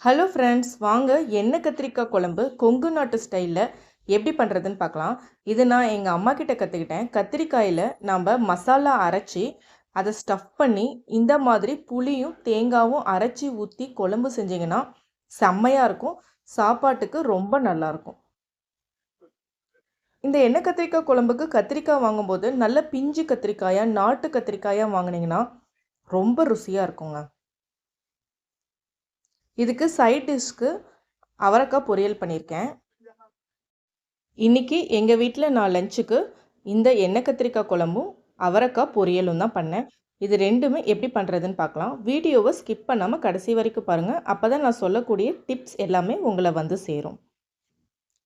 Hello friends வாங்க எண்ணெய் கத்திரிக்காய் குழம்பு கொங்கு நாட்டு ஸ்டைலில் எப்படி பண்ணுறதுன்னு பார்க்கலாம். இது நான் எங்கள் அம்மா கிட்ட கற்றுக்கிட்டேன் கத்திரிக்காயில் நம்ம மசாலா அரைச்சி அதை ஸ்டஃப் பண்ணி இந்த மாதிரி புளியும் தேங்காவும் அரைச்சி ஊற்றி குழம்பு செஞ்சிங்கன்னா செம்மையாக இருக்கும். சாப்பாட்டுக்கு ரொம்ப நல்லாயிருக்கும் இந்த எண்ணெய் கத்திரிக்காய் குழம்புக்கு கத்திரிக்காய் வாங்கும்போது நல்ல பிஞ்சு கத்திரிக்காயாக நாட்டு கத்திரிக்காயாக வாங்கினீங்கன்னா ரொம்ப ருசியாக இருக்குங்க. இதுக்கு சைட் டிஷ்க்கு அவரைக்காய் பொரியல் பண்ணியிருக்கேன் இன்றைக்கி எங்கள் வீட்டில் நான் லஞ்சுக்கு இந்த எண்ணெய் கத்திரிக்காய் குழம்பும் அவரைக்காய் பொரியலும் தான் பண்ணேன். இது ரெண்டுமே எப்படி பண்ணுறதுன்னு பார்க்கலாம். வீடியோவை ஸ்கிப் பண்ணாமல் கடைசி வரைக்கும் பாருங்கள் அப்போ தான் நான் சொல்லக்கூடிய டிப்ஸ் எல்லாமே உங்களை வந்து சேரும்.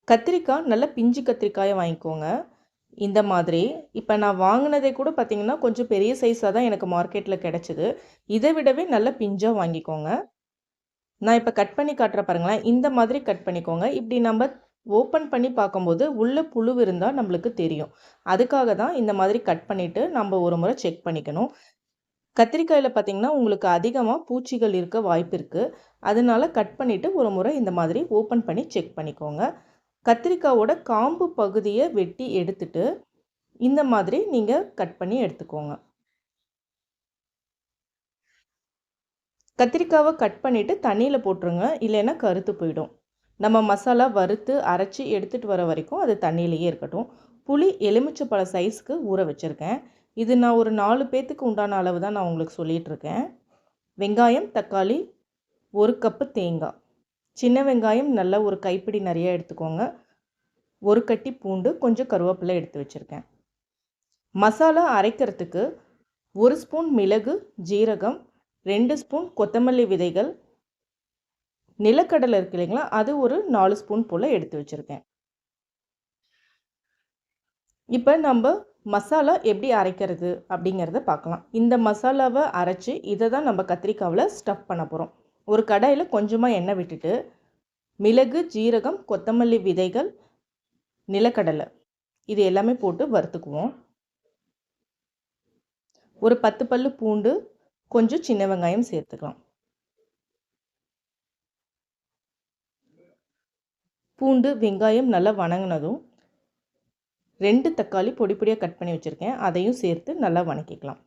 கத்திரிக்காய் நல்ல பிஞ்சு கத்திரிக்காயை வாங்கிக்கோங்க. இந்த மாதிரி. இப்போ நான் வாங்கினதே கூட பார்த்திங்கன்னா கொஞ்சம் பெரிய சைஸாக தான் எனக்கு மார்க்கெட்டில் கிடச்சிது. இதை விடவே நல்ல பிஞ்சாக வாங்கிக்கோங்க. நான் இப்போ கட் பண்ணி காட்டுற பாருங்களேன். இந்த மாதிரி கட் பண்ணிக்கோங்க. இப்படி நம்ம ஓப்பன் பண்ணி பார்க்கும்போது உள்ளே புழு இருந்தால் நம்மளுக்கு தெரியும். அதுக்காக தான் இந்த மாதிரி கட் பண்ணிவிட்டு நம்ம ஒரு முறை செக் பண்ணிக்கணும். கத்திரிக்காயில் பார்த்திங்கன்னா உங்களுக்கு அதிகமாக பூச்சிகள் இருக்க வாய்ப்பு இருக்குது அதனால கட் பண்ணிவிட்டு ஒரு முறை இந்த மாதிரி ஓப்பன் பண்ணி செக் பண்ணிக்கோங்க. கத்திரிக்காவோட காம்பு பகுதியை வெட்டி எடுத்துட்டு இந்த மாதிரி நீங்கள் கட் பண்ணி எடுத்துக்கோங்க. கத்திரிக்காவை கட் பண்ணிவிட்டு தண்ணியில் போட்டுருங்க. இல்லைன்னா கருத்து போயிடும். நம்ம மசாலா வறுத்து அரைச்சி எடுத்துகிட்டு வர வரைக்கும் அது தண்ணியிலேயே இருக்கட்டும். புளி எலுமிச்சப்பழ சைஸ்க்கு ஊற வச்சுருக்கேன். இது நான் ஒரு நாலு பேத்துக்கு உண்டான அளவு தான் நான் உங்களுக்கு சொல்லிகிட்ருக்கேன் வெங்காயம் தக்காளி ஒரு கப்பு தேங்காய். சின்ன வெங்காயம் நல்லா ஒரு கைப்பிடி நிறையா எடுத்துக்கோங்க. ஒரு கட்டி பூண்டு கொஞ்சம் கருவேப்பிலை எடுத்து வச்சுருக்கேன். மசாலா அரைக்கிறதுக்கு ஒரு ஸ்பூன் மிளகு ஜீரகம் ரெண்டு ஸ்பூன் கொத்தமல்லி விதைகள் நிலக்கடலை இருக்கு இல்லைங்களா? அது ஒரு நாலு ஸ்பூன் போல் எடுத்து வச்சுருக்கேன். இப்போ நம்ம மசாலா எப்படி அரைக்கிறது அப்படிங்கிறத பார்க்கலாம். இந்த மசாலாவை அரைச்சி இதை தான் நம்ம கத்திரிக்காவில் ஸ்டஃப் பண்ண போகிறோம் ஒரு கடாயில் கொஞ்சமாக எண்ணெய் விட்டுட்டு மிளகு ஜீரகம் கொத்தமல்லி விதைகள் நிலக்கடலை இது எல்லாமே போட்டு வறுத்துக்குவோம். ஒரு பத்து பல்லு பூண்டு கொஞ்சம் சின்ன வெங்காயம் சேர்த்துக்கலாம். பூண்டு வெங்காயம் நல்லா வணங்கினதும் ரெண்டு தக்காளி பொடி பொடியாக கட் பண்ணி வச்சுருக்கேன். அதையும் சேர்த்து நல்லா வணக்கிக்கலாம்.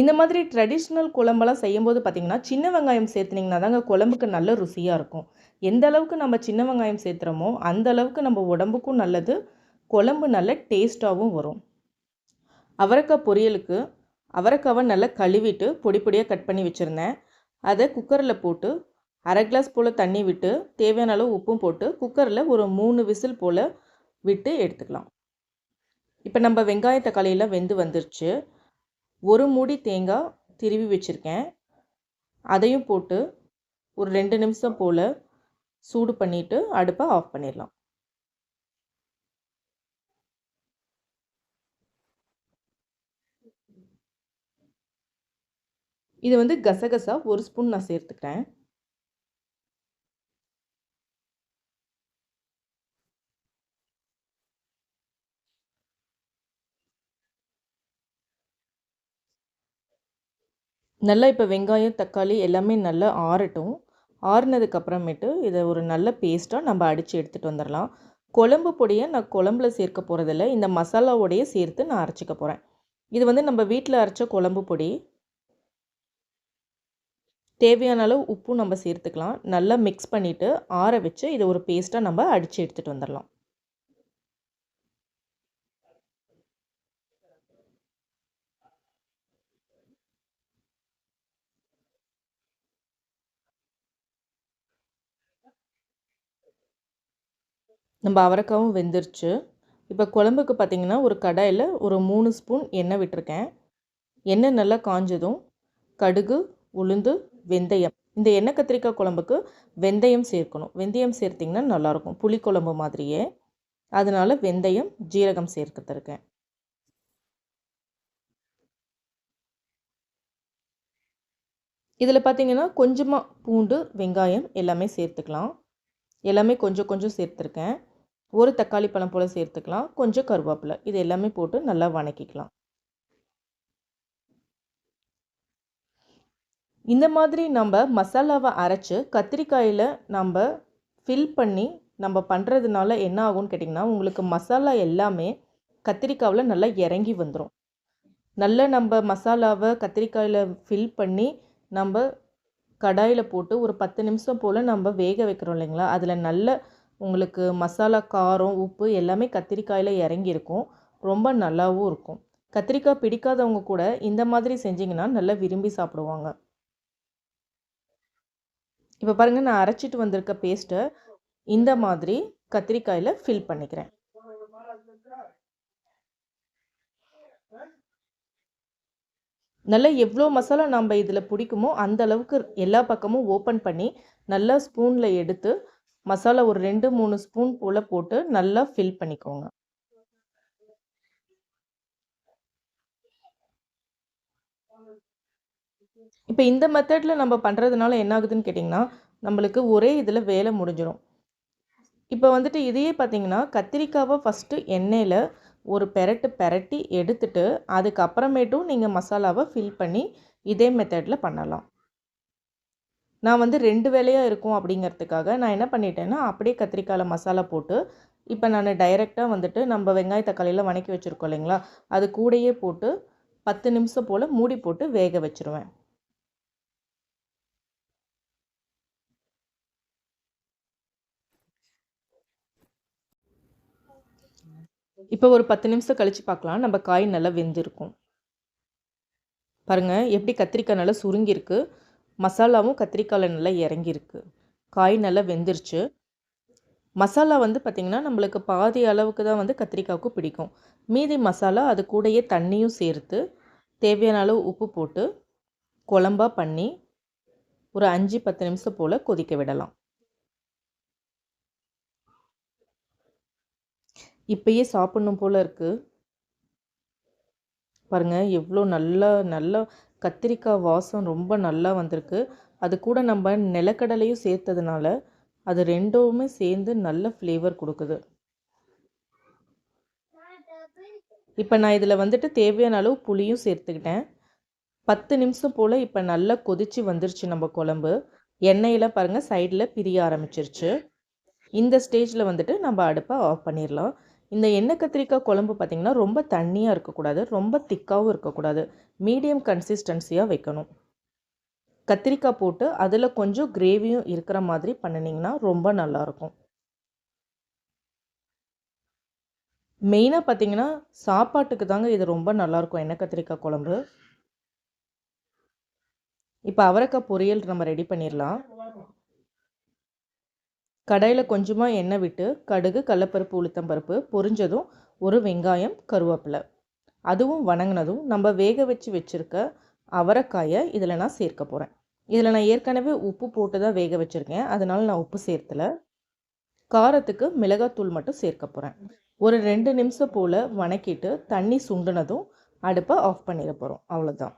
இந்த மாதிரி ட்ரெடிஷ்னல் குழம்பெல்லாம் செய்யும்போது பார்த்திங்கன்னா சின்ன வெங்காயம் சேர்த்துனிங்கன்னா தாங்க குழம்புக்கு நல்ல ருசியாக இருக்கும். எந்த அளவுக்கு நம்ம சின்ன வெங்காயம் சேர்த்துறோமோ அந்த அளவுக்கு நம்ம உடம்புக்கும் நல்லது குழம்பு நல்ல டேஸ்ட்டாகவும் வரும். அவரைக்காய் பொரியலுக்கு அவரைக்காவை நல்லா கழுவிட்டு பொடி பொடியாக கட் பண்ணி வச்சுருந்தேன். அதை குக்கரில் போட்டு அரை கிளாஸ் போல் தண்ணி விட்டு தேவையான அளவு உப்பும் போட்டு குக்கரில் ஒரு மூணு விசில் போல் விட்டு எடுத்துக்கலாம். இப்போ நம்ம வெங்காய தக்காளியெல்லாம் வெந்து வந்துருச்சு. ஒரு மூடி தேங்காய் திருவி வச்சுருக்கேன். அதையும் போட்டு ஒரு ரெண்டு நிமிஷம் போல் சூடு பண்ணிவிட்டு அடுப்பை ஆஃப் பண்ணிடலாம். இது வந்து கசகசா ஒரு ஸ்பூன் நான் சேர்த்துக்கிறேன். நல்லா இப்போ வெங்காயம் தக்காளி எல்லாமே நல்லா ஆறட்டும். ஆறுனதுக்கப்புறமேட்டு இதை ஒரு நல்ல பேஸ்ட்டாக நம்ம அடித்து எடுத்துகிட்டு வந்துடலாம் குழம்பு பொடியை நான் குழம்புல சேர்க்க போகிறதில்ல இந்த மசாலாவோடையே சேர்த்து நான் அரைச்சிக்க போகிறேன் இது வந்து நம்ம வீட்டில் அரைச்ச குழம்பு பொடி தேவையான அளவு உப்பும் நம்ம சேர்த்துக்கலாம். நல்லா மிக்ஸ் பண்ணிவிட்டு ஆற வச்சு இதை ஒரு பேஸ்ட்டாக நம்ம அடித்து எடுத்துகிட்டு வந்துடலாம். நம்ம அவரைக்காவும் வெந்துருச்சு. இப்போ குழம்புக்கு பார்த்திங்கன்னா ஒரு கடாயில் ஒரு மூணு ஸ்பூன் எண்ணெய் விட்டுருக்கேன். எண்ணெய் நல்லா காஞ்சதும் கடுகு உளுந்து வெந்தயம். இந்த எண்ணெய் கத்திரிக்காய் குழம்புக்கு வெந்தயம் சேர்க்கணும். வெந்தயம் சேர்த்திங்கன்னா நல்லாயிருக்கும். புளிக்குழம்பு மாதிரியே. அதனால் வெந்தயம் ஜீரகம் சேர்க்கத்திருக்கேன் இதில் பார்த்திங்கன்னா கொஞ்சமாக பூண்டு வெங்காயம் எல்லாமே சேர்த்துக்கலாம். எல்லாமே கொஞ்சம் கொஞ்சம் சேர்த்துருக்கேன். ஒரு தக்காளி பழம் போல் சேர்த்துக்கலாம். கொஞ்சம் கருவேப்பிலை. இது எல்லாமே போட்டு நல்லா வணக்கிக்கலாம். இந்த மாதிரி நம்ம மசாலாவை அரைச்சி கத்திரிக்காயில் நம்ம ஃபில் பண்ணி நம்ம பண்ணுறதுனால என்ன ஆகும்னு கேட்டிங்கன்னா உங்களுக்கு மசாலா எல்லாமே கத்திரிக்காவில் நல்லா இறங்கி வந்துடும் நல்லா நம்ம மசாலாவை கத்திரிக்காயில் ஃபில் பண்ணி நம்ம கடாயில் போட்டு ஒரு பத்து நிமிஷம் போல் நம்ம வேக வைக்கிறோம் இல்லைங்களா? அதில் நல்ல உங்களுக்கு மசாலா காரம் உப்பு எல்லாமே கத்திரிக்காயில் இறங்கியிருக்கும் ரொம்ப நல்லாவும் இருக்கும். கத்திரிக்காய் பிடிக்காதவங்க கூட இந்த மாதிரி செஞ்சிங்கன்னா நல்லா விரும்பி சாப்பிடுவாங்க. இப்போ பாருங்கள் நான் அரைச்சிட்டு வந்திருக்க பேஸ்ட்டை இந்த மாதிரி கத்திரிக்காயில் ஃபில் பண்ணிக்கிறேன். நல்லா எவ்வளோ மசாலா நம்ம இதில் பிடிக்குமோ அந்த அளவுக்கு எல்லா பக்கமும் ஓப்பன் பண்ணி நல்லா ஸ்பூனில் எடுத்து மசாலா ஒரு ரெண்டு மூணு ஸ்பூன் போல் போட்டு நல்லா ஃபில் பண்ணிக்கோங்க. இப்போ இந்த மெத்தடில் நம்ம பண்ணுறதுனால என்ன ஆகுதுன்னு கேட்டிங்கன்னா நம்மளுக்கு ஒரே இதில் வேலை முடிஞ்சிடும் இப்போ வந்துட்டு இதையே பார்த்தீங்கன்னா கத்திரிக்காவை ஃபஸ்ட்டு எண்ணெயில் ஒரு பெரட்டு பெரட்டி எடுத்துட்டு அதுக்கப்புறமேட்டும் நீங்கள் மசாலாவை ஃபில் பண்ணி இதே மெத்தடில் பண்ணலாம். நான் வந்து ரெண்டு வேலையாக இருக்கும் அப்படிங்கிறதுக்காக நான் என்ன பண்ணிட்டேன்னா அப்படியே கத்திரிக்காயில் மசாலா போட்டு இப்போ நான் டைரெக்டாக வந்துட்டு நம்ம வெங்காய தக்காளியில் வணக்கி வச்சுருக்கோம் இல்லைங்களா அது கூடயே போட்டு பத்து நிமிஷம் போல் மூடி போட்டு வேக வச்சுருவேன். இப்போ ஒரு பத்து நிமிஷம் கழித்து பார்க்கலாம் நம்ம காய் நல்லா வெந்திருக்கும். பாருங்கள் எப்படி கத்திரிக்காய் நல்லா சுருங்கியிருக்கு. மசாலாவும் கத்திரிக்காயில் நல்லா இறங்கியிருக்கு. காய் நல்லா வெந்துருச்சு. மசாலா வந்து பார்த்திங்கன்னா நம்மளுக்கு பாதி அளவுக்கு தான் வந்து கத்திரிக்காவுக்கு பிடிக்கும். மீதி மசாலா அது கூடயே தண்ணியும் சேர்த்து தேவையான அளவு உப்பு போட்டு குழம்பாக பண்ணி ஒரு அஞ்சு பத்து நிமிஷம் போல் கொதிக்க விடலாம். இப்பயே சாப்பிட்ணும் போல் இருக்குது பாருங்கள் எவ்வளோ நல்லா நல்லா கத்திரிக்காய் வாசம் ரொம்ப நல்லா வந்திருக்கு. அது கூட நம்ம நிலக்கடலையும் சேர்த்ததுனால அது ரெண்டுமே சேர்ந்து நல்ல ஃப்ளேவர் கொடுக்குது. இப்போ நான் இதில் வந்துட்டு தேவையான அளவு புளியும் சேர்த்துக்கிட்டேன். பத்து நிமிஷம் போல் இப்போ நல்லா கொதித்து வந்துருச்சு நம்ம குழம்பு. எண்ணெயில் பாருங்கள் சைடில் பிரிய ஆரம்பிச்சிருச்சு. இந்த ஸ்டேஜில் வந்துட்டு நம்ம அடுப்பை ஆஃப் பண்ணிடலாம். இந்த எண்ணெய் கத்திரிக்காய் குழம்பு பார்த்திங்கன்னா ரொம்ப தண்ணியாக இருக்கக்கூடாது ரொம்ப திக்காகவும் இருக்கக்கூடாது. மீடியம் கன்சிஸ்டன்சியாக வைக்கணும். கத்திரிக்காய் போட்டு அதில் கொஞ்சம் கிரேவியும் இருக்கிற மாதிரி பண்ணினீங்கன்னா ரொம்ப நல்லாயிருக்கும். மெயினாக பார்த்தீங்கன்னா சாப்பாட்டுக்கு தாங்க இது ரொம்ப நல்லாயிருக்கும் எண்ணெய் கத்திரிக்காய் குழம்பு. இப்போ அவரைக்காய் பொரியல் நம்ம ரெடி பண்ணிடலாம் கடாயில் கொஞ்சமாக எண்ணெய் விட்டு கடுகு கடலப்பருப்பு உளுத்தம்பருப்பு பொரிஞ்சதும் ஒரு வெங்காயம் கருவேப்பிலை. அதுவும் வணங்கினதும் நம்ம வேக வச்சு வச்சுருக்க அவரைக்காயை இதில் நான் சேர்க்க போகிறேன் இதில் நான் ஏற்கனவே உப்பு போட்டு தான் வேக வச்சுருக்கேன். அதனால் நான் உப்பு சேர்த்தலை. காரத்துக்கு மிளகாத்தூள் மட்டும் சேர்க்க போகிறேன் ஒரு ரெண்டு நிமிஷம் போல் வணக்கிட்டு தண்ணி சுண்டுனதும் அடுப்பை ஆஃப் பண்ணிட போகிறோம் அவ்வளோதான்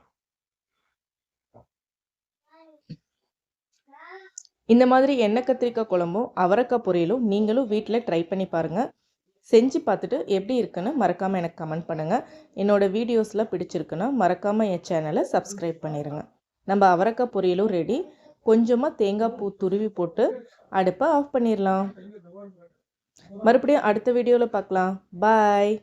இந்த மாதிரி எண்ணெய் கத்திரிக்காய் குழம்பும் அவரக்காய் பொரியலும் நீங்களும் வீட்டில் ட்ரை பண்ணி பாருங்கள் செஞ்சு பார்த்துட்டு எப்படி இருக்குன்னு மறக்காமல் எனக்கு கமெண்ட் பண்ணுங்கள் என்னோடய வீடியோஸில் பிடிச்சிருக்குன்னா மறக்காமல் என் சேனலை சப்ஸ்கிரைப் பண்ணிடுங்க நம்ம அவரைக்காய் பொரியலும் ரெடி கொஞ்சமாக தேங்காய் பூ துருவி போட்டு அடுப்பை ஆஃப் பண்ணிடலாம் மறுபடியும் அடுத்த வீடியோவில் பார்க்கலாம். பாய்